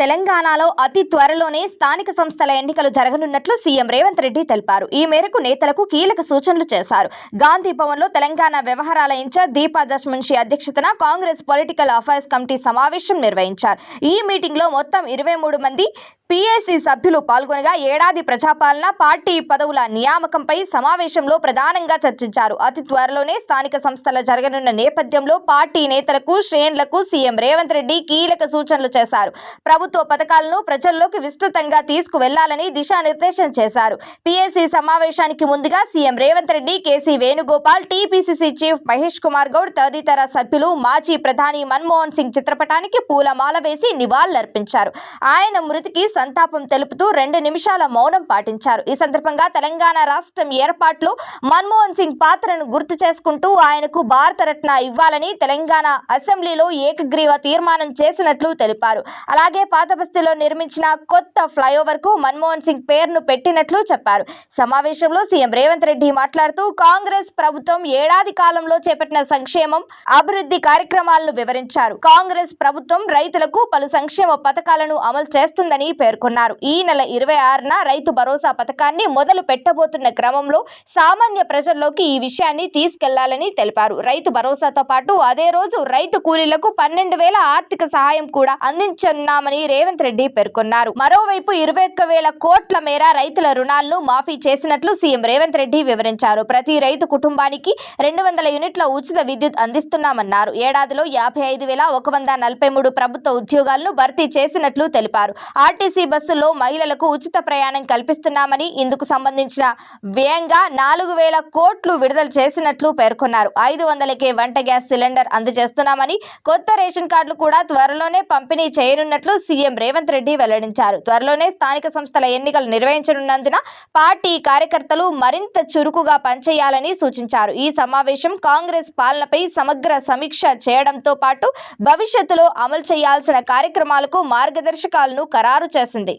తెలంగాణలో అతి త్వరలోనే స్థానిక సంస్థల ఎన్నికలు జరగనున్నట్లు సీఎం రేవంత్ రెడ్డి తెలిపారు. ఈ మేరకు నేతలకు కీలక సూచనలు చేశారు. గాంధీ భవన్లో తెలంగాణ వ్యవహారాల ఇన్ఛార్జ్ దీపా దశమున్షి అధ్యక్షతన కాంగ్రెస్ పొలిటికల్ అఫైర్స్ కమిటీ సమావేశం నిర్వహించారు. ఈ మీటింగ్లో మొత్తం ఇరవై మూడు మంది పీఏసీ సభ్యులు పాల్గొనగా ఏడాది ప్రజాపాలన పార్టీ పదవుల నియామకంపై సమావేశంలో ప్రధానంగా చర్చించారు. అతి త్వరలోనే స్థానిక సంస్థల జరగనున్న నేపథ్యంలో పార్టీ నేతలకు శ్రేణులకు సీఎం రేవంత్ రెడ్డి కీలక సూచనలు చేశారు. ప్రభుత్వ ప్రభుత్వ పథకాలను ప్రజల్లోకి విస్తృతంగా తీసుకువెళ్ళాలని దిశానిర్దేశం చేశారు. పిఎస్సి సమావేశానికి ముందుగా CM Revanth Reddy KC Venugopal TPCC chief Mahesh Kumar Goud తదితర సభ్యులు మాజీ ప్రధాని మన్మోహన్ సింగ్ చిత్రపటానికి పూలమాల వేసి నివాళులర్పించారు. ఆయన మృతికి సంతాపం తెలుపుతూ రెండు నిమిషాల మౌనం పాటించారు. ఈ సందర్భంగా తెలంగాణ రాష్ట్రం ఏర్పాట్లో మన్మోహన్ సింగ్ పాత్రను గుర్తు చేసుకుంటూ ఆయనకు భారతరత్న ఇవ్వాలని తెలంగాణ అసెంబ్లీలో ఏకగ్రీవ తీర్మానం చేసినట్లు తెలిపారు. అలాగే పాతబస్తీలో నిర్మించిన కొత్త ఫ్లైఓవర్కు మన్మోహన్ సింగ్ పేరును పెట్టినట్లు చెప్పారు. సమావేశంలో సీఎం రేవంత్ రెడ్డి మాట్లాడుతూ కాంగ్రెస్ ప్రభుత్వం ఏడాది కాలంలో చేపట్టిన సంక్షేమం అభివృద్ధి కార్యక్రమాలను వివరించారు. కాంగ్రెస్ ప్రభుత్వం రైతులకు పలు సంక్షేమ పథకాలను అమలు చేస్తుందని పేర్కొన్నారు. ఈ నెల ఇరవై ఆరున రైతు భరోసా పథకాన్ని మొదలు పెట్టబోతున్న క్రమంలో సామాన్య ప్రజల్లోకి ఈ విషయాన్ని తీసుకెళ్ళాలని తెలిపారు. రైతు భరోసాతో పాటు అదే రోజు రైతు కూలీలకు పన్నెండు వేల ఆర్థిక సహాయం కూడా అందించనున్నామని రేవంత్ రెడ్డి పేర్కొన్నారు. మరోవైపు ఇరవై ఒక్క వేల కోట్ల మేర రైతుల రుణాలను మాఫీ చేసినట్లు సీఎం రేవంత్ రెడ్డి వివరించారు. ప్రతి రైతు కుటుంబానికి రెండు వందల యూనిట్ల ఉచిత విద్యుత్ అందిస్తున్నామన్నారు. ఏడాదిలో యాభై ఐదు వేల ఒక వంద నలభై మూడు ప్రభుత్వ ఉద్యోగాలను భర్తీ చేసినట్లు తెలిపారు. ఆర్టీసీ బస్సుల్లో మహిళలకు ఉచిత ప్రయాణం కల్పిస్తున్నామని ఇందుకు సంబంధించిన వ్యయంగా నాలుగు వేల కోట్లు విడుదల చేసినట్లు పేర్కొన్నారు. ఐదు వందలకే వంట గ్యాస్ సిలిండర్ అందజేస్తున్నామని కొత్త రేషన్ కార్డులు కూడా త్వరలోనే పంపిణీ చేయనున్నట్లు సీఎం రేవంత్ రెడ్డి వెల్లడించారు. త్వరలోనే స్థానిక సంస్థల ఎన్నికలు నిర్వహించనున్నందున పార్టీ కార్యకర్తలు మరింత చురుకుగా పనిచేయాలని సూచించారు. ఈ సమావేశం కాంగ్రెస్ పాలనపై సమగ్ర సమీక్ష చేయడంతో పాటు భవిష్యత్తులో అమలు చేయాల్సిన కార్యక్రమాలకు మార్గదర్శకాలను ఖరారు చేసింది.